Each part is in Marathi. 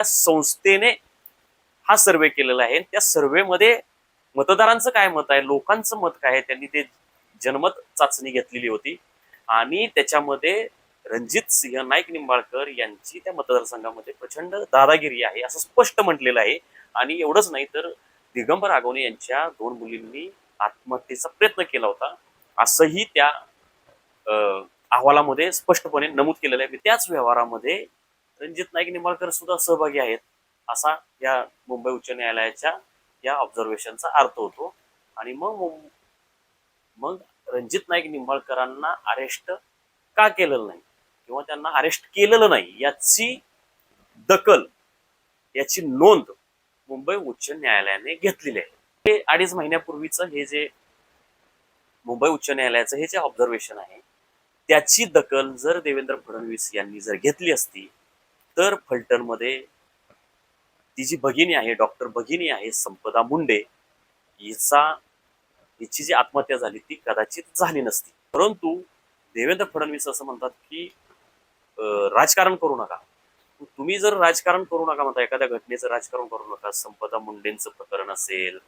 त्या संस्थेने हा सर्वे केलेला आहे. त्या सर्वेमध्ये मतदारांचं काय मत आहे? लोकांचं मत काय आहे? त्यांनी ते जनमत चाचणी घेतलेली होती. आणि त्याच्यामध्ये रणजित सिंह नाईक निंबाळकर यांची त्या मतदारसंघामध्ये प्रचंड दादागिरी आहे असं स्पष्ट म्हटलेलं आहे. आणि एवढंच नाही तर दिगंबर आगवणे यांच्या दोन मुलींनी आत्महत्येचा प्रयत्न केला होता. असंही त्या अं, अहवालामध्ये स्पष्टपणे नमूद केलेलं आहे. त्याच व्यवहारामध्ये रणजित नाईक निंबाळकर सुद्धा सहभागी आहेत. असा या मुंबई उच्च न्यायालयाच्या या ऑब्झर्वेशनचा अर्थ होतो. आणि मग मग रणजित नाईक निंबाळकरांना अरेस्ट का केलेलं नाही? किंवा त्यांना अरेस्ट केलेलं नाही? याची दखल याची नोंद मुंबई उच्च न्यायालयाने घेतलेली आहे. हे अडीच महिन्यापूर्वीचं हे जे मुंबई उच्च न्यायालयाचं हे जे ऑब्झर्वेशन आहे त्याची दखल जर देवेंद्र फडणवीस यांनी जर घेतली असती तर फलटणमध्ये ती जी भगिनी आहे डॉक्टर भगिनी आहे संपदा मुंडे हिचा हिची जी आत्महत्या झाली ती कदाचित झाली नसती. परंतु देवेंद्र फडणवीस असं म्हणतात की राजकारण करू नका. तुम्ही जर राजकारण करू नका म्हणता एखाद्या घटनेचं राजकारण करू नका संपदा मुंडेंचं प्रकरण असेल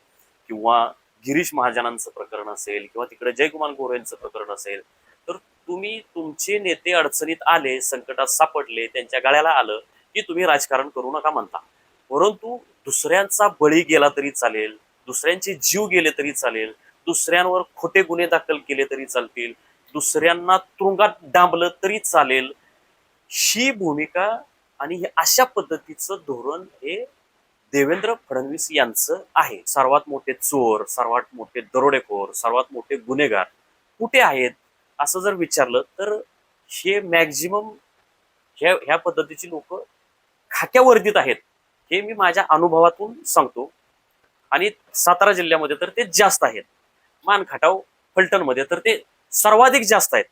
किंवा गिरीश महाजनांचं प्रकरण असेल किंवा तिकडे जयकुमार गोरेंचं प्रकरण असेल तर तुम्ही तुमचे नेते अडचणीत आले संकटात सापडले त्यांच्या गळ्याला आलं की तुम्ही राजकारण करू नका म्हणता. परंतु दुसऱ्यांचा बळी गेला तरी चालेल दुसऱ्यांचे जीव गेले तरी चालेल दुसऱ्यांवर खोटे गुन्हे दाखल केले तरी चालतील दुसऱ्यांना तुरुंगात डांबलं तरी चालेल. ही भूमिका आणि हे अशा पद्धतीचं धोरण हे देवेंद्र फडणवीस यांचं आहे. सर्वात मोठे चोर सर्वात मोठे दरोडेखोर सर्वात मोठे गुन्हेगार कुठे आहेत असं जर विचारलं तर हे मॅक्झिमम ह्या ह्या पद्धतीची लोक खाक्यावर्दीत आहेत. हे मी माझ्या अनुभवातून सांगतो. आणि सातारा जिल्ह्यामध्ये तर ते जास्त आहेत. मानखाटाव फलटणमध्ये तर ते सर्वाधिक जास्त आहेत.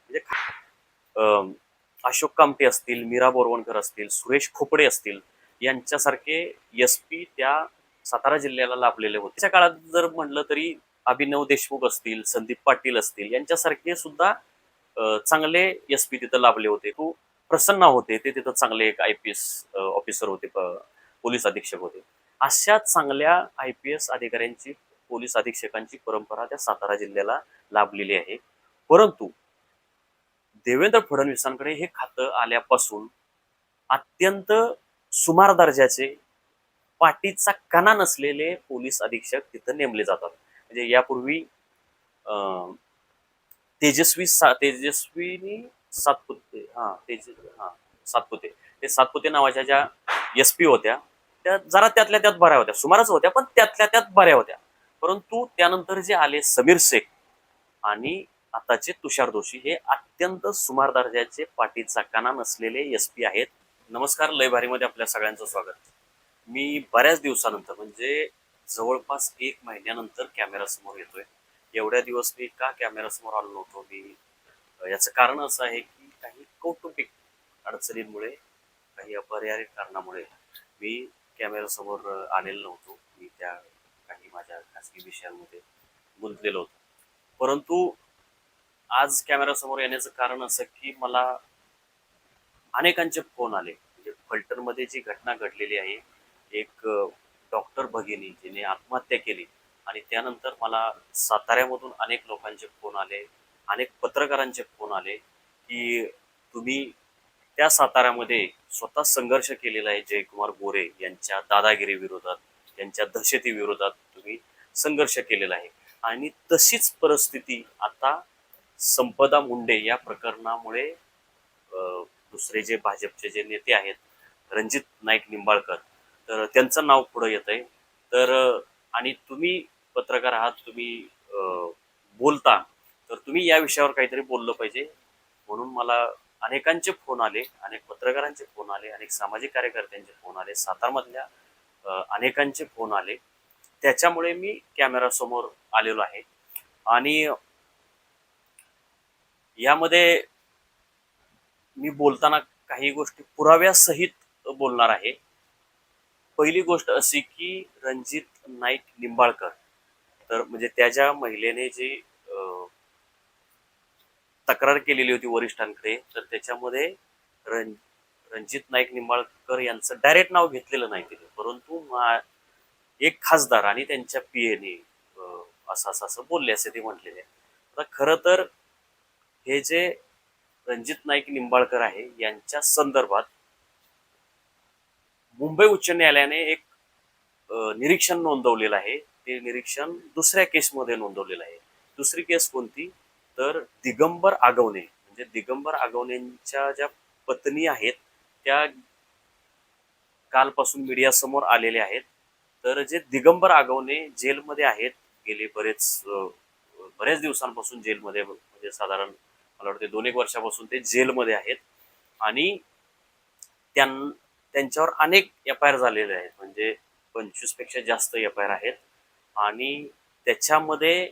म्हणजे अशोक कामटे असतील मीरा बोरवणकर असतील सुरेश खोपडे असतील यांच्यासारखे एस पी त्या सातारा जिल्ह्याला लाभलेले होते. त्या काळात जर म्हणलं तरी अभिनव देशमुख असतील संदीप पाटील असतील यांच्यासारखे सुद्धा चांगले एस पी तिथं लाभले होते. तो प्रसन्न होते. ते तिथं चांगले एक आय पी एस ऑफिसर होते पोलीस अधीक्षक होते. अशा चांगल्या आय पी एस अधिकाऱ्यांची पोलीस अधीक्षकांची परंपरा त्या सातारा जिल्ह्याला लाभलेली आहे. परंतु देवेंद्र फडणवीसांकडे हे खातं आल्यापासून अत्यंत सुमार दर्जाचे पाठीचा कणा नसलेले पोलीस अधीक्षक तिथं नेमले जातात. म्हणजे यापूर्वी अं, तेजस्वी सा तेजस्वीनी सातपुते हा ते हा सातपुते. ते सातपुते नावाच्या ज्या एस पी होत्या त्या जरा त्यातल्या त्यात बऱ्या होत्या. सुमारच होत्या पण त्यातल्या त्यात बऱ्या होत्या. परंतु त्यानंतर जे आले समीर शेख आणि आताचे तुषार दोषी हे अत्यंत सुमार दर्जाचे पाठीचा काना नसलेले एस पी आहेत. नमस्कार लयभारीमध्ये आपल्या सगळ्यांचं स्वागत. मी बऱ्याच दिवसानंतर म्हणजे जवळपास एक महिन्यानंतर कॅमेरासमोर येतोय. एवढ्या दिवस मी का कॅमेरासमोर आलो नव्हतो? मी याचं कारण असं आहे की काही कौटुंबिक अडचणींमुळे काही अपरिहार्य कारणामुळे मी कॅमेरासमोर आलेलो नव्हतो. मी त्या काही माझ्या खासगी विषयांमध्ये गुंतलेलो होतो. परंतु आज कॅमेरासमोर येण्याचं कारण असं की मला अनेकांचे फोन आले. म्हणजे फलटणमध्ये जी घटना घडलेली आहे एक डॉक्टर भगिनी जिने आत्महत्या केली आणि त्यानंतर मला साताऱ्यामधून अनेक लोकांचे फोन आले. अनेक पत्रकारांचे फोन आले की तुम्ही त्या साताऱ्यामध्ये स्वतः संघर्ष केलेला आहे जयकुमार गोरे यांच्या दादागिरी विरोधात यांच्या दहशती विरोधात तुम्ही संघर्ष केलेला आहे. आणि तशीच परिस्थिती आता संपदा मुंडे या प्रकरणामुळे दुसरे जे भाजपचे जे नेते आहेत रणजित नाईक निंबाळकर तर त्यांचं नाव पुढं येत आहे. तर आणि तुम्ही पत्रकार आहात तुम्ही बोलता तर तुम्ही या विषयावर काहीतरी बोललं पाहिजे. म्हणून मला अनेकांचे फोन आले अनेक पत्रकारांचे फोन आले अनेक सामाजिक कार्यकर्त्यांचे फोन आले सातारमधल्या अनेकांचे फोन आले. त्याच्यामुळे मी कॅमेरासमोर आलेलो आहे. आणि यामध्ये मी बोलताना काही गोष्टी पुराव्यासहित बोलणार आहे. पहिली गोष्ट अशी की रणजित नाईक निंबाळकर. तर म्हणजे त्या ज्या महिलेने जी तक्रार केलेली होती वरिष्ठांकडे तर त्याच्यामध्ये रण रणजित नाईक निंबाळकर यांचं डायरेक्ट नाव घेतलेलं नाही तिथे परंतु एक खासदार आणि त्यांच्या पीएने असं असं असं बोलले असे ते म्हटलेले. आता खरं तर हे जे रणजित नाईक निंबाळकर आहे यांच्या संदर्भात मुंबई उच्च न्यायालयाने एक निरीक्षण नोंदवलेलं आहे. ते निरीक्षण दुसऱ्या केसमध्ये नोंदवलेलं आहे. दुसरी केस कोणती? तर दिगंबर आगवणे. म्हणजे दिगंबर आगवणेंच्या ज्या पत्नी आहेत त्या कालपासून मीडियासमोर आलेल्या आहेत. तर जे दिगंबर आगवणे जेलमध्ये आहेत गेले बरेच बऱ्याच दिवसांपासून जेलमध्ये म्हणजे साधारण मला वाटते दोन एक वर्षापासून ते जेलमध्ये आहेत. आणि त्यां त्यांच्यावर अनेक एफ आय आर झालेले आहेत. म्हणजे पंचवीसपेक्षा जास्त एफ आय आर आहेत. आणि त्याच्यामध्ये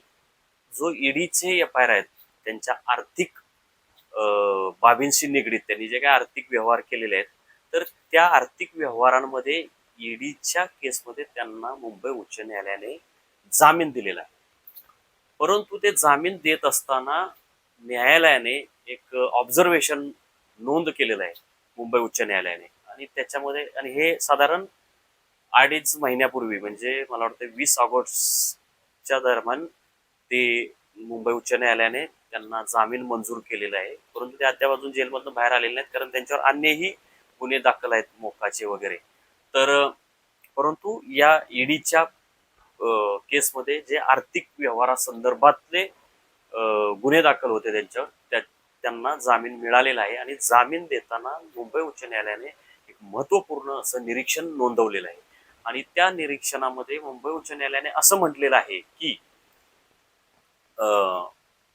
जो ईडीचे एफ आय आर आहेत त्यांच्या आर्थिक बाबींशी निगडीत त्यांनी जे काही आर्थिक व्यवहार केलेले आहेत तर त्या आर्थिक व्यवहारांमध्ये ईडीच्या केसमध्ये त्यांना मुंबई उच्च न्यायालयाने जामीन दिलेला आहे. परंतु ते जामीन देत असताना न्यायालयाने एक ऑब्झर्वेशन नोंद केलेलं आहे मुंबई उच्च न्यायालयाने. आणि त्याच्यामध्ये आणि हे साधारण अडीच महिन्यापूर्वी म्हणजे मला वाटतं वीस ऑगस्टच्या दरम्यान ते मुंबई उच्च न्यायालयाने त्यांना जामीन मंजूर केलेला आहे. परंतु ते अद्याप अजून जेलमधून बाहेर आलेले नाहीत कारण त्यांच्यावर अन्यही गुन्हे दाखल आहेत मोकाचे वगैरे. तर परंतु या ईडीच्या केसमध्ये जे आर्थिक व्यवहारासंदर्भातले गुन्हे दाखल होते त्यांच्यावर त्या त्यांना जामीन मिळालेला आहे. आणि जामीन देताना मुंबई उच्च न्यायालयाने एक महत्त्वपूर्ण असं निरीक्षण नोंदवलेलं आहे. आणि त्या निरीक्षणामध्ये मुंबई उच्च न्यायालयाने असं म्हटलेलं आहे की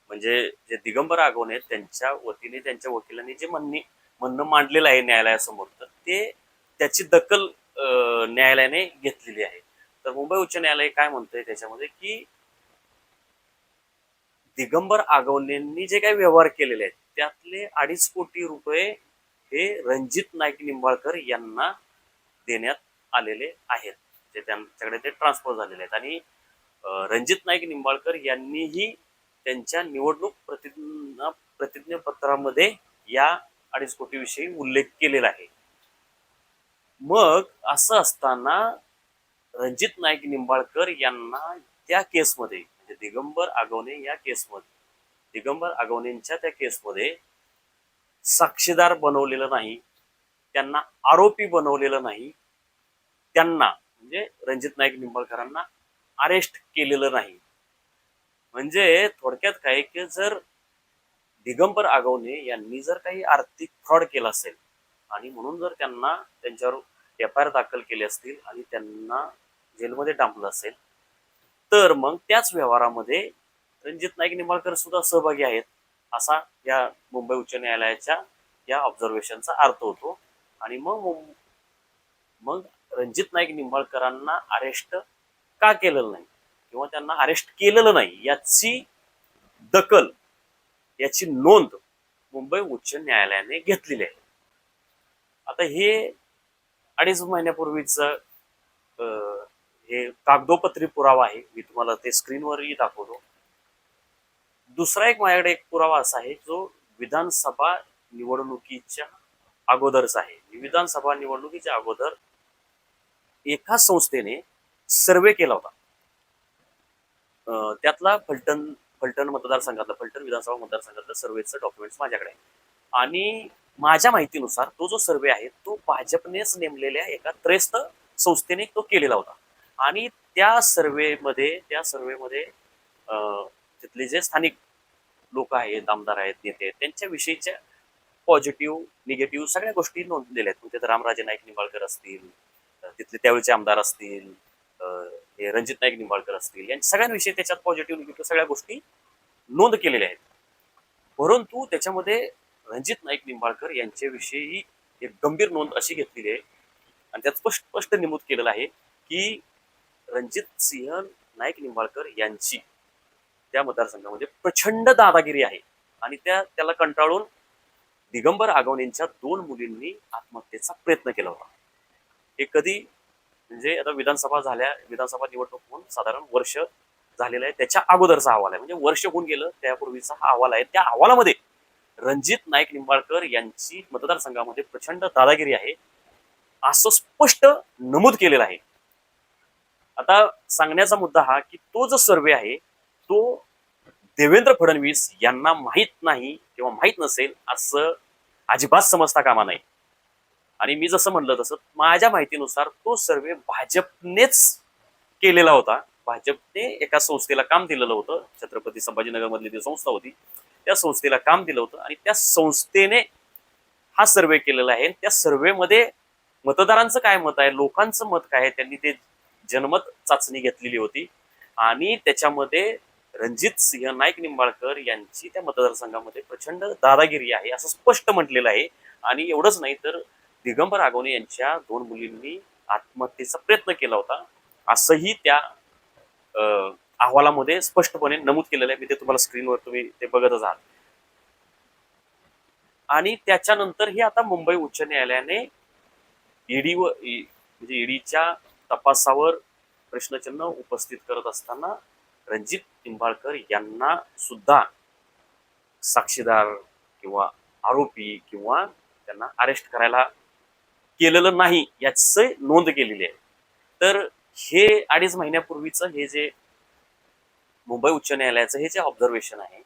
म्हणजे जे दिगंबर आगवणे आहेत त्यांच्या वतीने त्यांच्या वकिलांनी जे म्हणणे म्हणणं मांडलेलं आहे न्यायालयासमोर तर ते त्याची दखल न्यायालयाने घेतलेली आहे. तर मुंबई उच्च न्यायालय काय म्हणतंय त्याच्यामध्ये की दिगंबर आगवणेंनी जे काही व्यवहार केलेले आहेत त्यातले अडीच कोटी रुपये हे रणजित नाईक निंबाळकर यांना देण्यात आलेले आहेत. ते त्यांच्याकडे ते ट्रान्सफर झालेले आहेत. आणि रणजित नाईक निंबाळकर यांनीही त्यांच्या निवडणूक प्रतिज्ञा प्रतिज्ञापत्रामध्ये या अडीच कोटीविषयी उल्लेख केलेला आहे. मग असं असताना रणजित नाईक निंबाळकर यांना त्या केसमध्ये म्हणजे दिगंबर आगवणे या केसमध्ये दिगंबर आगवणेंच्या त्या केसमध्ये साक्षीदार बनवलेलं नाही त्यांना आरोपी बनवलेलं नाही त्यांना म्हणजे रणजित नाईक निंबाळकरांना अरेस्ट केलेलं नाही. म्हणजे थोडक्यात काय की जर दिगंबर आगवणे यांनी जर काही आर्थिक फ्रॉड केला असेल आणि म्हणून जर त्यांना त्यांच्यावर एफ आय आर दाखल केले असतील आणि त्यांना जेलमध्ये डांबलं असेल तर मग त्याच व्यवहारामध्ये रणजित नाईक निंबाळकर सुद्धा सहभागी आहेत असा या मुंबई उच्च न्यायालयाच्या या ऑब्झर्वेशनचा अर्थ होतो. आणि मग मग रणजित नाईक निंबाळकरांना अरेस्ट का केलेलं नाही? किंवा त्यांना अरेस्ट केलेलं नाही याची दखल याची नोंद मुंबई उच्च न्यायालयाने घेतलेली आहे. आता हे अडीच महिन्यापूर्वीच हे कागदोपत्री पुरावा आहे मी तुम्हाला ते स्क्रीनवरही दाखवतो. दुसरा एक माझ्याकडे एक पुरावा असा आहे जो विधानसभा निवडणुकीच्या अगोदरच आहे. विधानसभा निवडणुकीच्या अगोदर एका संस्थेने सर्वे केला होता. त्यातला फलटण फलटण मतदारसंघातला फलटण विधानसभा मतदारसंघातलं सर्वेचं डॉक्युमेंट्स माझ्याकडे आहे आणि माझ्या माहितीनुसार तो जो सर्वे आहे तो भाजपनेच नेमलेल्या एका त्रेस्त संस्थेने तो केलेला होता. आणि त्या सर्वेमध्ये त्या सर्वेमध्ये तिथले जे स्थानिक लोक आहेत आमदार आहेत नेते आहेत त्यांच्याविषयीच्या पॉझिटिव्ह निगेटिव्ह सगळ्या गोष्टी नोंदलेल्या आहेत. म्हणजे रामराजे नाईक निंबाळकर असतील तिथले त्यावेळेचे आमदार असतील रणजित नाईक निंबाळकर असतील यांच्या सगळ्यांविषयी त्याच्यात पॉझिटिव्ह निगेटिव्ह सगळ्या गोष्टी नोंद केलेल्या आहेत. परंतु त्याच्यामध्ये रणजित नाईक निंबाळकर यांच्याविषयी एक गंभीर नोंद अशी घेतलेली आहे आणि त्यात स्पष्ट स्पष्ट नमूद केलेलं आहे की रणजित सिंह नाईक निंबाळकर यांची त्या मतदारसंघामध्ये प्रचंड दादागिरी आहे आणि त्या त्याला कंटाळून दिगंबर आगवणेंच्या दोन मुलींनी आत्महत्येचा प्रयत्न केला होता. हे कधी म्हणजे आता विधानसभा झाल्या विधानसभा निवडणूक होऊन साधारण वर्ष झालेलं आहे. त्याच्या अगोदरचा अहवाल आहे. म्हणजे वर्ष होऊन गेलं? त्यापूर्वीचा हा अहवाल आहे. त्या अहवालामध्ये रणजित नाईक निंबाळकर यांची मतदारसंघामध्ये प्रचंड दादागिरी आहे. असं स्पष्ट नमूद केलेलं आहे. आता सांगण्याचा मुद्दा हा की तो जो सर्वे आहे तो देवेंद्र फडणवीस यांना माहीत नाही किंवा माहीत नसेल असं अजिबात समजता कामा नाही आणि मी जसं म्हणलं तसं माझ्या माहितीनुसार तो सर्वे भाजपनेच केलेला होता. भाजपने एका संस्थेला काम दिलेलं होतं. छत्रपती संभाजीनगरमधली ती संस्था होती त्या संस्थेला काम दिलं होतं आणि त्या संस्थेने हा सर्वे केलेला आहे. त्या सर्वेमध्ये मतदारांचं काय मत आहे? लोकांचं मत काय आहे? त्यांनी ते जनमत चाचणी घेतलेली होती. आणि त्याच्यामध्ये रणजित सिंह नाईक निंबाळकर यांची त्या मतदारसंघामध्ये प्रचंड दादागिरी आहे असं स्पष्ट म्हटलेलं आहे. आणि एवढंच नाही तर दिगंबर आगवणे यांच्या दोन मुलींनी आत्महत्येचा प्रयत्न केला होता. असंही त्या अं, अहवालामध्ये स्पष्टपणे नमूद केलेलं आहे. मी ते तुम्हाला स्क्रीनवर तुम्ही ते बघतच आहात. आणि त्याच्यानंतर हे आता मुंबई उच्च न्यायालयाने ईडी व म्हणजे ईडीच्या तपासावर प्रश्नचिन्ह उपस्थित करत असताना रणजित निंबाळकर यांना सुद्धा साक्षीदार किंवा आरोपी किंवा त्यांना अरेस्ट करायला केलेलं नाही याच नोंद केलेली आहे. तर हे अडीच महिन्यापूर्वीचं हे जे मुंबई उच्च न्यायालयाचं हे जे ऑब्झर्वेशन आहे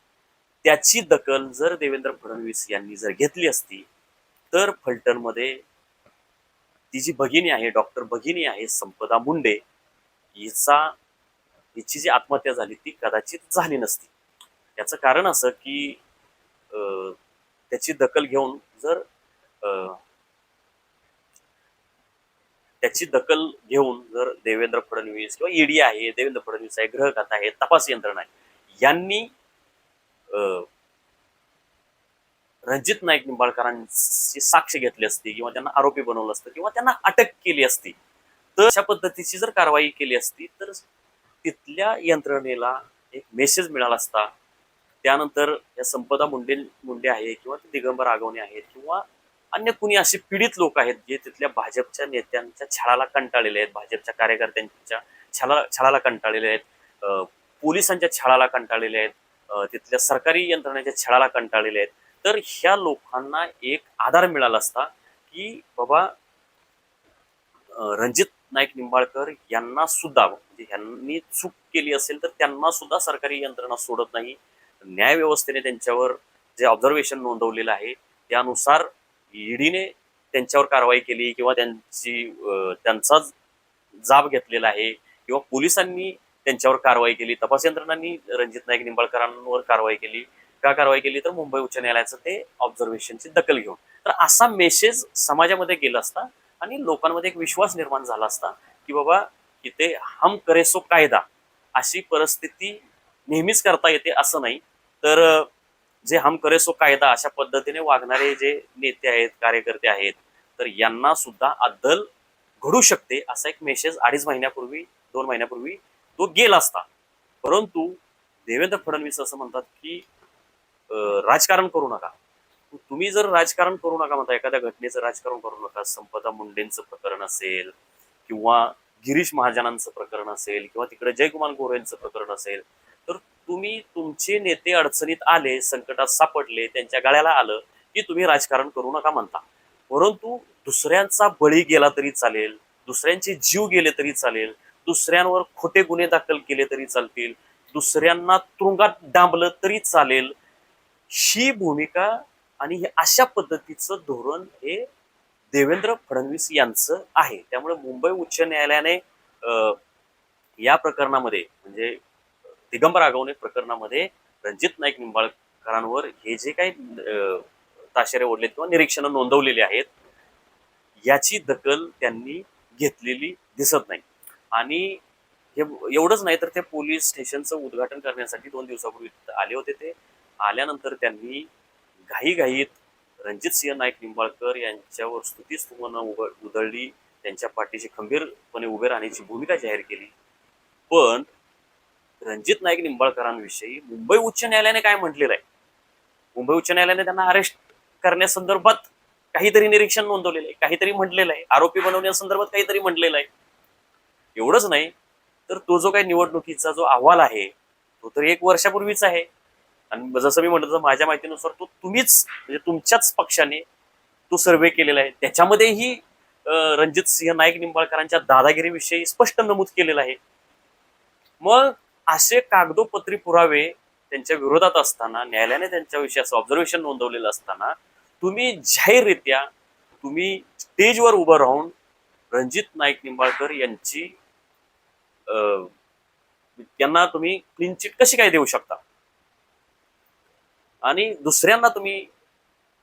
त्याची दखल जर देवेंद्र फडणवीस यांनी जर घेतली असती तर फलटणमध्ये ती जी भगिनी आहे डॉक्टर भगिनी आहे संपदा मुंडे हिचा हिची जी आत्महत्या झाली ती कदाचित झाली नसती. याचं कारण असं की त्याची दखल घेऊन जर अं, त्याची दखल घेऊन जर देवेंद्र फडणवीस किंवा ईडी आहे देवेंद्र फडणवीस आहे ग्रहकथा आहे तपास यंत्रणा आहे यांनी अं, रणजित नाईक निंबाळकरांची साक्ष घेतली असती किंवा त्यांना आरोपी बनवलं असतं किंवा त्यांना अटक केली असती तर अशा पद्धतीची जर कारवाई केली असती तर तिथल्या यंत्रणेला एक मेसेज मिळाला असता. त्यानंतर या संपदा मुंडे मुंडे आहे किंवा ते दिगंबर आगवणे आहेत किंवा अन्य कुणी असे पीडित लोक आहेत जे तिथल्या भाजपच्या नेत्यांच्या छळाला कंटाळलेले आहेत भाजपच्या कार्यकर्त्यांच्या छळा छळाला कंटाळलेले आहेत पोलिसांच्या छळाला कंटाळलेले आहेत तिथल्या सरकारी यंत्रणेच्या छळाला कंटाळलेले आहेत. तर ह्या लोकांना एक आधार मिळाला असता की बाबा रणजित नाईक निंबाळकर यांना सुद्धा म्हणजे यांनी चूक केली असेल तर त्यांना सुद्धा सरकारी यंत्रणा सोडत नाही. न्याय व्यवस्थेने त्यांच्यावर जे ऑब्झर्वेशन नोंदवलेलं आहे त्यानुसार ईडीने त्यांच्यावर कारवाई केली किंवा त्यांची त्यांचा जाब घेतलेला आहे किंवा पोलिसांनी त्यांच्यावर कारवाई केली तपास यंत्रणांनी रणजित नाईक निंबाळकरांवर कारवाई केली का कारवाई केली तर मुंबई उच्च न्यायालयाचं ते ऑब्झर्वेशनची दखल घेऊन. तर असा मेसेज समाजामध्ये गेला असता आणि लोकांमध्ये एक विश्वास निर्माण झाला असता की बाबा इथे हम करेसो कायदा अशी परिस्थिती नेहमीच करता येते असं नाही. तर जे हम करे सो कायदा अशा पद्धतीने वागणारे जे नेते आहेत कार्यकर्ते आहेत तर यांना सुद्धा अद्दल घडू शकते असा एक मेसेज अडीच महिन्यापूर्वी दोन महिन्यापूर्वी तो गेला असता. परंतु देवेंद्र फडणवीस असं म्हणतात की राजकारण करू नका. तुम्ही जर राजकारण करू नका म्हणता एखाद्या घटनेचं राजकारण करू नका संपदा मुंडेंचं प्रकरण असेल किंवा गिरीश महाजनांचं प्रकरण असेल किंवा तिकडे जयकुमार गोरेंचं प्रकरण असेल तर तुम्ही तुमचे नेते अडचणीत आले संकटात सापडले त्यांच्या गळ्याला आलं की तुम्ही राजकारण करू नका म्हणता. परंतु दुसऱ्यांचा बळी गेला तरी चालेल दुसऱ्यांचे जीव गेले तरी चालेल दुसऱ्यांवर खोटे गुन्हे दाखल केले तरी चालतील दुसऱ्यांना तुरुंगात डांबलं तरी चालेल. ही भूमिका आणि हे अशा पद्धतीचं धोरण हे देवेंद्र फडणवीस यांचं आहे. त्यामुळे मुंबई उच्च न्यायालयाने या प्रकरणामध्ये म्हणजे दिगंबर आगवणे प्रकरणामध्ये रणजित नाईक निंबाळकरांवर हे जे काही ताशेरे ओढलेत किंवा निरीक्षणं नोंदवलेली आहेत याची दखल त्यांनी घेतलेली दिसत नाही. आणि हे एवढंच नाही तर ते पोलीस स्टेशनचं उद्घाटन करण्यासाठी दोन दिवसापूर्वी आले होते ते. आल्यानंतर त्यांनी घाईघाईत रणजित सिंह नाईक निंबाळकर यांच्यावर स्तुतीस्तुमनं उघ उधळली त्यांच्या पाठीशी खंबीरपणे उभे राहण्याची भूमिका जाहीर केली. पण रणजित नाईक निंबाळकरांविषयी मुंबई उच्च न्यायालयाने काय म्हटलेलं आहे? मुंबई उच्च न्यायालयाने त्यांना अरेस्ट करण्यासंदर्भात काहीतरी निरीक्षण नोंदवलेलं आहे काहीतरी म्हटलेलं आहे. आरोपी बनवण्यासंदर्भात काहीतरी म्हटलेलं आहे. एवढंच नाही तर तो जो काही निवडणुकीचा जो अहवाल आहे तो तर एक वर्षापूर्वीच आहे. आणि जसं मी म्हटलं माझ्या माहितीनुसार तो तुम्हीच म्हणजे तुमच्याच पक्षाने तो सर्वे केलेला आहे. त्याच्यामध्येही रणजित सिंह नाईक निंबाळकरांच्या दादागिरीविषयी स्पष्ट नमूद केलेलं आहे. मग असे कागदोपत्री पुरावे त्यांच्या विरोधात असताना न्यायालयाने त्यांच्याविषयी असं ऑब्झर्वेशन नोंदवलेलं असताना तुम्ही जाहीररित्या तुम्ही स्टेजवर उभं राहून रणजित नाईक निंबाळकर यांची अं, त्यांना तुम्ही क्लीन चिट कशी काय देऊ शकता? आणि दुसऱ्यांना तुम्ही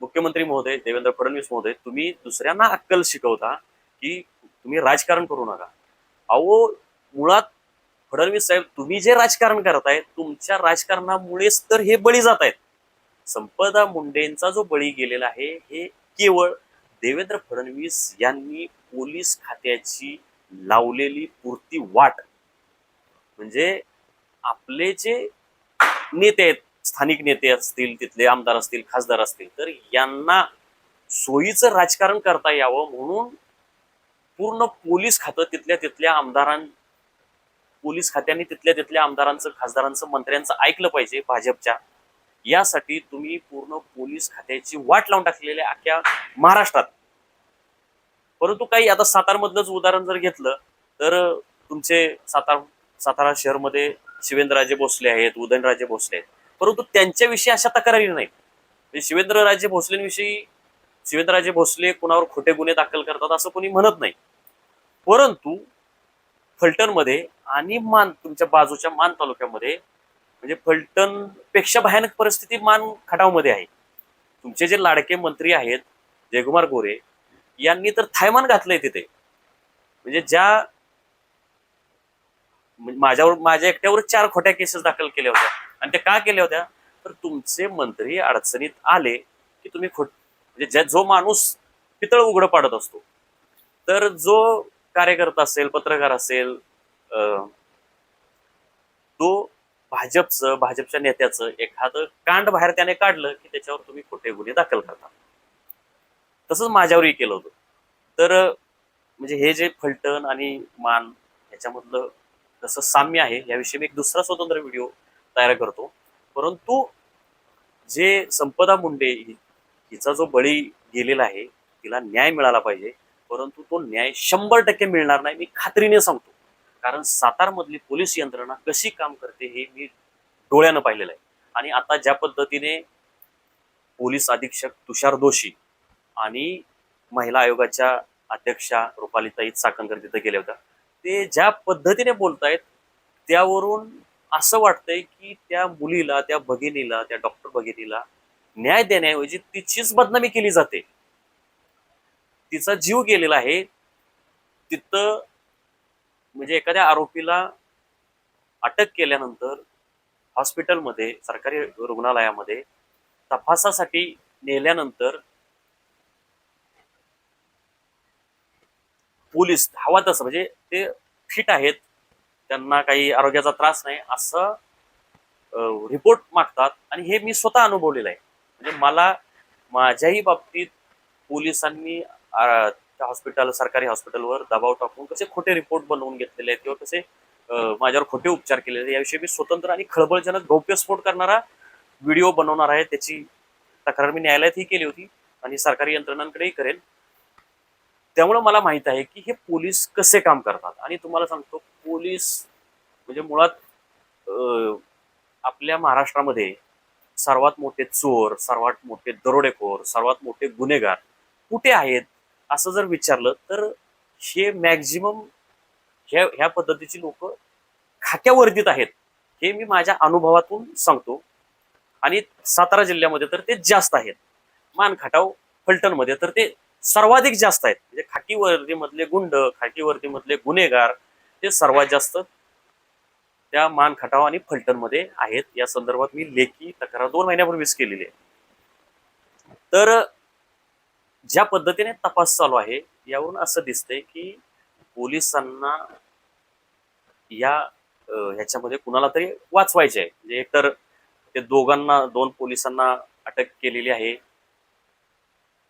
मुख्यमंत्री महोदय देवेंद्र फडणवीस महोदय तुम्ही दुसऱ्यांना अक्कल शिकवता की तुम्ही राजकारण करू नका. अहो मुळात फडणवीस साहेब तुम्ही जे राजकारण करताय तुमच्या राजकारणामुळेच तर हे बळी जात आहेत संपदा मुंडेंचा जो बळी गेलेला आहे हे केवळ देवेंद्र फडणवीस यांनी पोलीस खात्याची लावलेली पुरती वाट. म्हणजे आपले जे नेते आहेत स्थानिक नेते असतील तिथले आमदार असतील खासदार असतील तर यांना सोयीचं राजकारण करता यावं म्हणून पूर्ण पोलीस खातं तिथल्या तिथल्या आमदारां पोलीस खात्याने तिथल्या तिथल्या आमदारांचं खासदारांचं मंत्र्यांचं ऐकलं पाहिजे भाजपच्या. यासाठी तुम्ही पूर्ण पोलीस खात्याची वाट लावून टाकलेली आहे अख्ख्या महाराष्ट्रात. परंतु काही आता सातारमधलंच उदाहरण जर घेतलं तर तुमचे सातार सातारा शहरमध्ये शिवेंद्रराजे भोसले आहेत उदयनराजे भोसले आहेत. परंतु त्यांच्याविषयी अशा तक्रारी नाही म्हणजे शिवेंद्रराजे भोसलेंविषयी शिवेंद्रराजे भोसले कुणावर खोटे गुन्हे दाखल करतात असं कोणी म्हणत नाही. परंतु फलटणमध्ये आणि मान तुमच्या बाजूच्या मान तालुक्यामध्ये म्हणजे फलटणपेक्षा भयानक परिस्थिती मान खटावमध्ये आहे. तुमचे जे लाडके मंत्री आहेत जयकुमार गोरे यांनी तर थायमान घातलंय तिथे. म्हणजे ज्या म्हणजे माझ्यावर माझ्या एकट्यावर चार खोट्या केसेस दाखल केल्या होत्या. आणि त्या का केल्या होत्या? तर तुमचे मंत्री अडचणीत आले की तुम्ही खोट म्हणजे ज्या जो माणूस पितळ उघडं पाडत असतो. तर जो कार्यकर्ता असेल पत्रकार असेल अं, तो भाजपचं भाजपच्या नेत्याचं एखादं कांड बाहेर त्याने काढलं की त्याच्यावर तुम्ही खोटे गुन्हे दाखल करता. तसंच माझ्यावरही केलं होतं. तर म्हणजे हे जे फलटण आणि मान याच्यामधलं जसं साम्य आहे याविषयी मी एक दुसरा स्वतंत्र व्हिडिओ तयार करतो. परंतु जे संपदा मुंडे हिचा जो बळी गेलेला आहे तिला न्याय मिळाला पाहिजे. परंतु तो न्याय शंभर टक्के मिळणार नाही मी खात्रीने सांगतो. कारण सातारमधली पोलीस यंत्रणा कशी काम करते हे मी डोळ्यानं पाहिलेलं आहे. आणि आता ज्या पद्धतीने पोलीस अधीक्षक तुषार दोशी आणि महिला आयोगाच्या अध्यक्षा रुपालीताई चाकणकर तिथे गेल्या होत्या ते ज्या पद्धतीने बोलतायत त्यावरून असं वाटतंय की त्या मुलीला त्या भगिनीला त्या डॉक्टर भगिनीला न्याय देण्याऐवजी तिचीच बदनामी केली जाते. तिचा जीव गेलेला आहे तिथं म्हणजे एखाद्या आरोपीला अटक केल्यानंतर हॉस्पिटलमध्ये सरकारी रुग्णालयामध्ये तपासासाठी नेल्यानंतर पोलीस हवा तसं म्हणजे ते फिट आहेत त्यांना काही आरोग्याचा त्रास नाही असं रिपोर्ट मागतात आणि हे मी स्वतः अनुभवलेलं आहे. म्हणजे मला माझ्याही बाबतीत पोलिसांनी हॉस्पिटल सरकारी हॉस्पिटलवर दबाव टाकून कसे खोटे रिपोर्ट बनवून घेतलेले आहेत किंवा कसे माझ्यावर खोटे उपचार केलेले याविषयी मी स्वतंत्र आणि खळबळजनक गौप्यस्फोट करणारा व्हिडिओ बनवणार आहे त्याची तक्रार मी न्यायालयातही केली होती आणि सरकारी यंत्रणांकडेही करेन त्यामुळे मला माहीत आहे की हे पोलीस कसे काम करतात? आणि तुम्हाला सांगतो पोलीस म्हणजे मुळात आपल्या महाराष्ट्रामध्ये सर्वात मोठे चोर सर्वात मोठे दरोडेखोर सर्वात मोठे गुन्हेगार कुठे आहेत? असं जर विचारलं तर हे मॅक्झिमम ह्या ह्या पद्धतीची लोक खाक्या आहेत. हे मी माझ्या अनुभवातून सांगतो. आणि सातारा जिल्ह्यामध्ये तर ते जास्त आहेत. मानखाटाव फलटणमध्ये तर ते सर्वाधिक जास्त आहेत. म्हणजे खाकी वर्दीमधले गुंड खाकी वर्दीमधले गुन्हेगार ते सर्वात जास्त त्या मान खटाव आणि फलटणमध्ये आहेत. या संदर्भात मी लेखी तक्रार दोन महिन्यापूर्वीच केलेली आहे. तर ज्या पद्धतीने तपास चालू आहे यावरून असं दिसतंय की पोलिसांना या ह्याच्यामध्ये कुणाला तरी वाचवायचे आहे. म्हणजे एकतर ते दोघांना दोन पोलिसांना अटक केलेली आहे.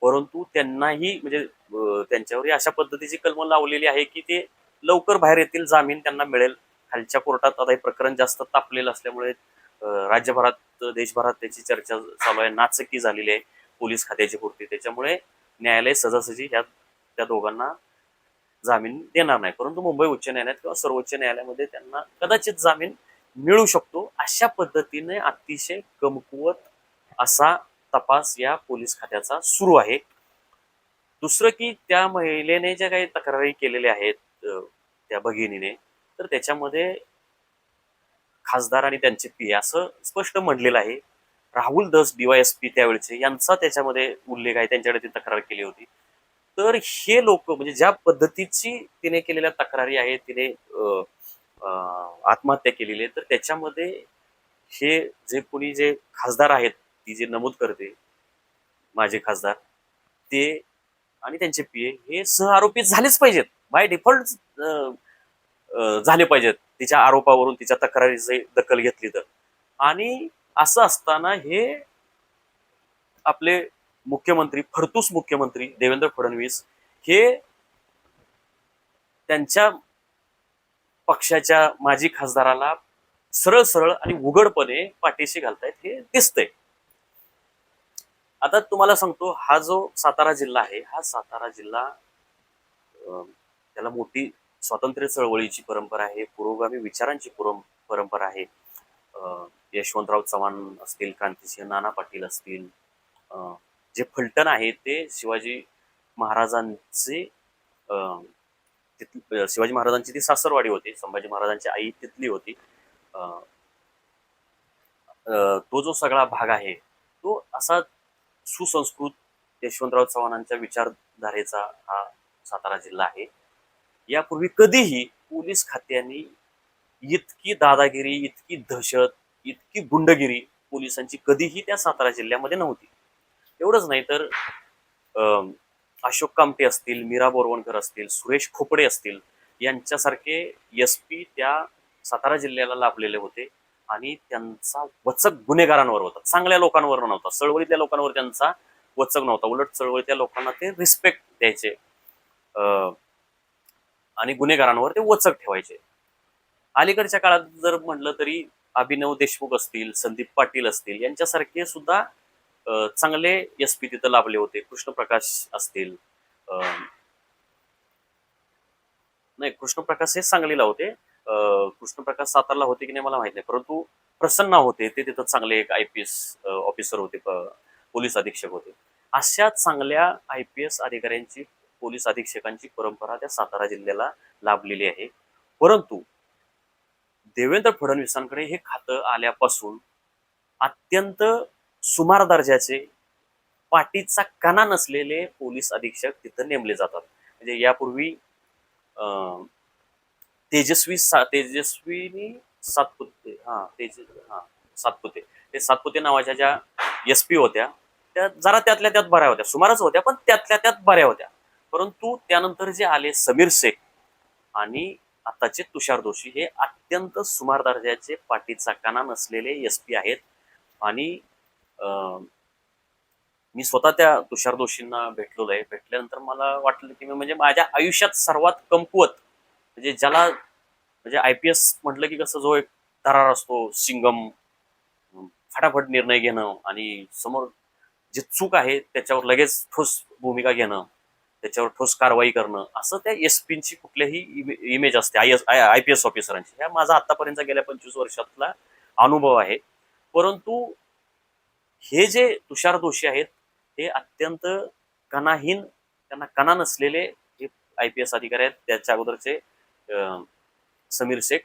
परंतु त्यांनाही म्हणजे त्यांच्यावर त्यांच्यावरही अशा पद्धतीची कलम लावलेली आहे की ते लवकर बाहेर येतील जामीन त्यांना मिळेल. खालच्या कोर्टात आता हे प्रकरण जास्त तापलेलं असल्यामुळे राज्यभरात देशभरात त्याची चर्चा चालू आहे. नाचकी झालेली आहे पोलीस खात्याची पूर्ती. त्याच्यामुळे न्यायालय सजासजी ह्या त्या दोघांना जामीन देणार नाही. परंतु मुंबई उच्च न्यायालयात किंवा सर्वोच्च न्यायालयामध्ये त्यांना कदाचित जामीन मिळू शकतो. अशा पद्धतीने अतिशय कमकुवत असा तपास या पोलीस खात्याचा सुरू आहे. दुसरं की त्या महिलेने ज्या काही तक्रारी केलेल्या आहेत त्या भगिनीने तर त्याच्यामध्ये खासदार आणि त्यांचे पी असं स्पष्ट म्हणलेलं आहे. राहुल दस डीवायएसपी त्यावेळेचे यांचा त्याच्यामध्ये उल्लेख आहे त्यांच्याकडे ती तक्रार केली होती. तर हे लोक म्हणजे ज्या पद्धतीची तिने केलेल्या तक्रारी आहेत तिने आत्महत्या केलेली आहे तर त्याच्यामध्ये हे जे कोणी जे खासदार आहेत ती जे नमूद करते माझे खासदार ते आणि त्यांचे पीए हे सह आरोपी झालेच पाहिजेत. बाय डिफॉल्ट झाले पाहिजेत. तिच्या आरोपावरून तिच्या तक्रारीची दखल घेतली तर. आणि असं असताना हे आपले मुख्यमंत्री फडतूस मुख्यमंत्री देवेंद्र फडणवीस हे त्यांच्या पक्षाच्या माजी खासदाराला सरळ सरळ आणि उघडपणे पाठीशी घालतायत हे दिसतंय. आता तुम्हाला सांगतो हा जो सातारा जिल्हा आहे हा सातारा जिल्हा अं, त्याला मोठी स्वातंत्र्य चळवळीची परंपरा आहे पुरोगामी विचारांची परंपरा आहे. अं, यशवंतराव चव्हाण असतील क्रांतिसिंह नाना पाटील असतील अं, जे फलटण आहे ते शिवाजी महाराजांचे अं, तिथली- शिवाजी महाराजांची ती सासरवाडी होती संभाजी महाराजांची आई तिथली होती. तो जो सगळा भाग आहे तो असा सुसंस्कृत यशवंतराव चव्हाणांच्या विचारधारेचा हा सातारा जिल्हा आहे. यापूर्वी कधीही पोलीस खात्याने इतकी दादागिरी इतकी दहशत इतकी गुंडगिरी पोलिसांची कधीही त्या सातारा जिल्ह्यामध्ये नव्हती. एवढंच नाही तर अं, अशोक कामटे असतील मीरा बोरवणकर असतील सुरेश खोपडे असतील यांच्यासारखे एस पी त्या सातारा जिल्ह्याला लाभलेले होते आणि त्यांचा वचक गुन्हेगारांवर होता. चांगल्या लोकांवर नव्हता चळवळीतल्या लोकांवर त्यांचा वचक नव्हता. उलट चळवळीतल्या लोकांना ते रिस्पेक्ट द्यायचे अं, आणि गुन्हेगारांवर ते वचक ठेवायचे. अलीकडच्या काळात जर म्हटलं तरी अभिनव देशमुख असतील संदीप पाटील असतील यांच्यासारखे सुद्धा चांगले एस पी तिथं लाभले होते. कृष्णप्रकाश असतील नाही कृष्णप्रकाश हे सांगलीला होते. कृष्णप्रकाश सातारला होते की नाही मला माहीत नाही. परंतु प्रसन्न होते. ते तिथं चांगले एक आय पी एस ऑफिसर होते पोलीस अधीक्षक होते. अशा चांगल्या आय पी एस अधिकाऱ्यांची पोलीस अधीक्षकांची परंपरा त्या सातारा जिल्ह्याला लाभलेली आहे. परंतु देवेंद्र फडणवीसांकडे हे खातं आल्यापासून अत्यंत सुमार दर्जाचे पाठीचा कणा नसलेले पोलीस अधीक्षक तिथं नेमले जातात. म्हणजे यापूर्वी तेजस्वी सा तेजस्वीनी सातपुते हा तेज हा सातपुते. ते सातपुते नावाच्या ज्या एस पी होत्या त्या जरा त्यातल्या त्यात बऱ्या होत्या. सुमारच होत्या पण त्यातल्या त्यात बऱ्या होत्या. परंतु त्यानंतर जे आले समीर शेख आणि आताचे तुषार दोषी हे अत्यंत सुमार दर्जाचे पाठीचा काना नसलेले एस पी आहेत. आणि अं, मी स्वतः त्या तुषार दोषींना भेटलेलो आहे. भेटल्यानंतर मला वाटलं की मी म्हणजे माझ्या आयुष्यात सर्वात कमकुवत म्हणजे ज्याला म्हणजे आय पी एस म्हटलं की कसं जो एक दरार असतो सिंगम फटाफट निर्णय घेणं आणि समोर जे चूक आहे त्याच्यावर लगेच ठोस भूमिका घेणं. त्याच्यावर ठोस कारवाई करणं असं त्या एस पीची कुठल्याही इमे- इमेज असते I S I P S ऑफिसरांची ह्या माझा आतापर्यंत गेल्या पंचवीस वर्षातला अनुभव आहे. परंतु हे जे तुषार दोषी आहेत हे अत्यंत कणाहीन त्यांना कणा नसलेले हे आय पी एस अधिकारी आहेत त्याच्या अगोदरचे अं, समीर शेख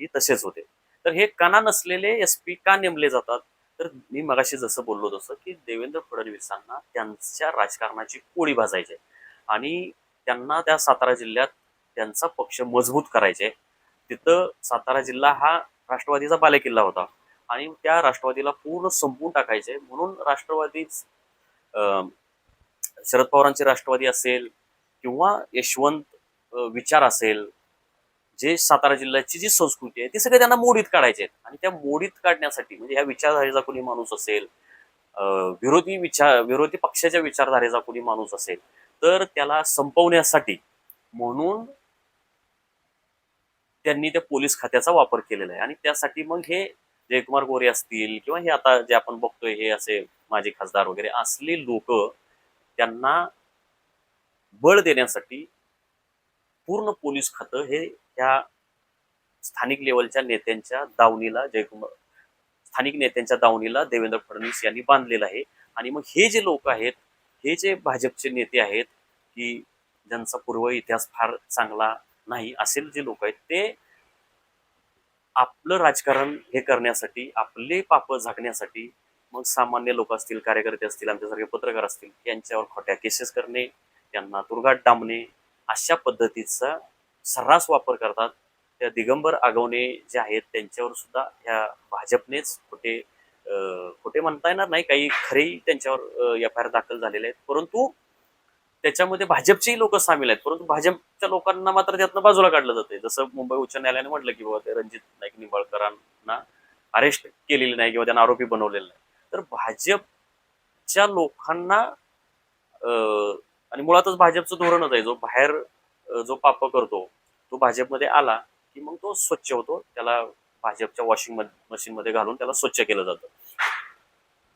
ही तसेच होते. तर हे कणा नसलेले एस पी का नेमले जातात? तर मी मगाशी जसं बोललो तसं की देवेंद्र फडणवीसांना त्यांच्या राजकारणाची पोळी भाजायची आहे. आणि त्यांना त्या सातारा जिल्ह्यात त्यांचा पक्ष मजबूत करायचे. तिथं सातारा जिल्हा हा राष्ट्रवादीचा बालेकिल्ला होता. आणि त्या राष्ट्रवादीला पूर्ण संपून टाकायचे. म्हणून राष्ट्रवादीच शरद पवारांची राष्ट्रवादी असेल किंवा यशवंत विचार असेल जे सातारा जिल्ह्याची जी संस्कृती आहे ती सगळे त्यांना मोडीत काढायचे आहेत. आणि त्या मोडीत काढण्यासाठी म्हणजे ह्या विचारधारेचा कोणी माणूस असेल विरोधी विचार विरोधी पक्षाच्या विचारधारेचा कोणी माणूस असेल तर त्याला संपवण्यासाठी म्हणून त्यांनी त्या पोलीस खात्याचा वापर केलेला आहे. आणि त्यासाठी मग हे जयकुमार गोरे असतील किंवा हे आता जे आपण बघतोय हे असे माजी खासदार वगैरे असले लोक त्यांना बळ देण्यासाठी पूर्ण पोलीस खातं हे ह्या स्थानिक लेवलच्या नेत्यांच्या दावणीला जयकुमार स्थानिक नेत्यांच्या दावणीला देवेंद्र फडणवीस यांनी बांधलेलं आहे. आणि मग हे जे लोक आहेत हे जे भाजपचे नेते आहेत की ज्यांचा पूर्व इतिहास फार चांगला नाही असेल जे लोक आहेत ते आपलं राजकारण हे करण्यासाठी आपले पाप झाकण्यासाठी मग सामान्य लोक असतील कार्यकर्ते असतील आमच्यासारखे पत्रकार असतील यांच्यावर खोट्या केसेस करणे त्यांना तुरुगात डांबणे अशा पद्धतीचा सर्रास वापर करतात. त्या दिगंबर आगवणे जे आहेत त्यांच्यावर सुद्धा ह्या भाजपनेच खोटे खोटे म्हणता येणार नाही. काही खरेही त्यांच्यावर एफ आय आर दाखल झालेले आहेत. परंतु त्याच्यामध्ये भाजपचेही लोक सामील आहेत. परंतु भाजपच्या लोकांना मात्र त्यातनं बाजूला काढलं जाते जसं मुंबई उच्च न्यायालयाने म्हटलं की बाबा ते रणजित नाईक निंबाळकरांना अरेस्ट केलेली नाही किंवा त्यांना आरोपी बनवलेलं नाही. तर भाजपच्या लोकांना अं, आणि मुळातच भाजपचं धोरणच आहे. जो बाहेर जो पाप करतो तो भाजपमध्ये आला की मग तो स्वच्छ होतो. त्याला भाजपच्या वॉशिंग मशीनमध्ये घालून त्याला स्वच्छ केलं जातं.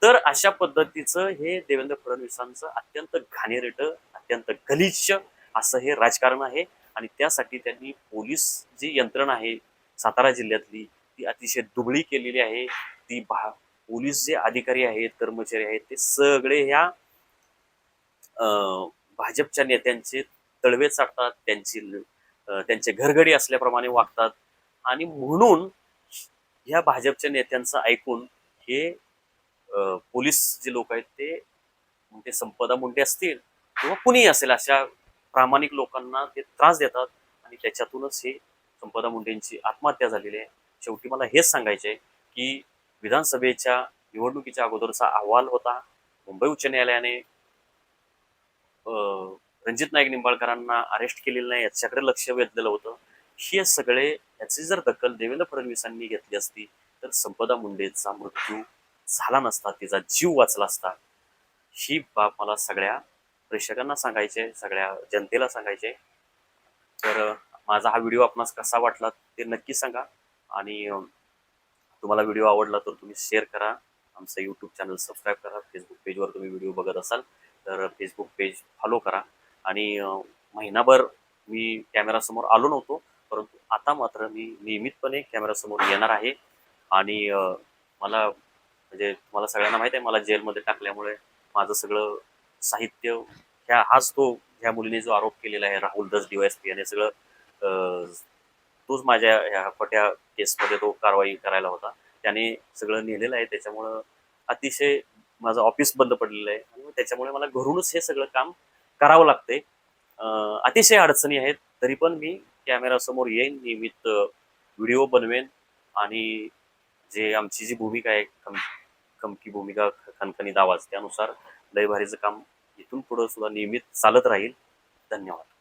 तर अशा पद्धतीचं हे देवेंद्र फडणवीसांचं अत्यंत घाणेरट अत्यंत गलिच्छ असं हे राजकारण आहे. आणि त्यासाठी त्यांनी पोलीस जी यंत्रणा आहे सातारा जिल्ह्यातली ती अतिशय दुबळी केलेली आहे. ती भा पोलीस जे अधिकारी आहेत कर्मचारी आहेत ते सगळे ह्या अं, भाजपच्या नेत्यांचे तळवे चाटतात त्यांची त्यांचे घरगडी असल्याप्रमाणे वागतात. आणि म्हणून ह्या भाजपच्या नेत्यांचं ऐकून हे पोलीस जे लोक आहेत ते म्हणजे संपदा मुंडे असतील किंवा कुणीही असेल अशा प्रामाणिक लोकांना ते त्रास देतात आणि त्याच्यातूनच हे संपदा मुंडेंची आत्महत्या झालेली आहे. शेवटी मला हेच सांगायचे आहे की विधानसभेच्या निवडणुकीच्या अगोदरचा अहवाल होता. मुंबई उच्च न्यायालयाने अं, रणजित नाईक निंबाळकरांना अरेस्ट केलेलं नाही याच्याकडे लक्ष वेधलेलं होतं. हे सगळे याची जर दखल देवेंद्र फडणवीसांनी घेतली असती तर संपदा मुंडेचा मृत्यू झाला नसता तिचा जीव वाचला असता. ही बाब मला सगळ्या प्रेक्षकांना सांगायचे सगळ्या जनतेला सांगायचे तर माझा हा व्हिडिओ आपणास कसा वाटला ते नक्की सांगा. आणि तुम्हाला व्हिडिओ आवडला तर तुम्ही शेअर करा. आमचं यूट्यूब चॅनल सबस्क्राईब करा. फेसबुक पेजवर तुम्ही व्हिडिओ बघत असाल तर फेसबुक पेज फॉलो करा. आणि महिनाभर मी कॅमेरासमोर आलो नव्हतो परंतु आता मात्र मी नियमितपणे कॅमेरासमोर येणार आहे. आणि मला म्हणजे तुम्हाला सगळ्यांना माहिती आहे मला जेलमध्ये टाकल्यामुळे माझं सगळं साहित्य ह्या हाच तो ह्या मुलीने जो आरोप केलेला आहे राहुल दस डीवायसपी याने सगळं तोच माझ्या ह्या खोट्या केसमध्ये तो कारवाई करायला होता. त्याने सगळं नेलेलं आहे त्याच्यामुळं अतिशय माझं ऑफिस बंद पडलेलं आहे आणि त्याच्यामुळे मला घरूनच हे सगळं काम करावं लागते अतिशय अडचणी आहेत तरी पण मी कॅमेरासमोर येईन नियमित व्हिडिओ बनवेन आणि जे आमची जी भूमिका आहे कमकी खमकी भूमिका खणखणीत दावाज त्यानुसार लय भारीचं काम इथून पुढं सुद्धा नियमित चालत राहील. धन्यवाद.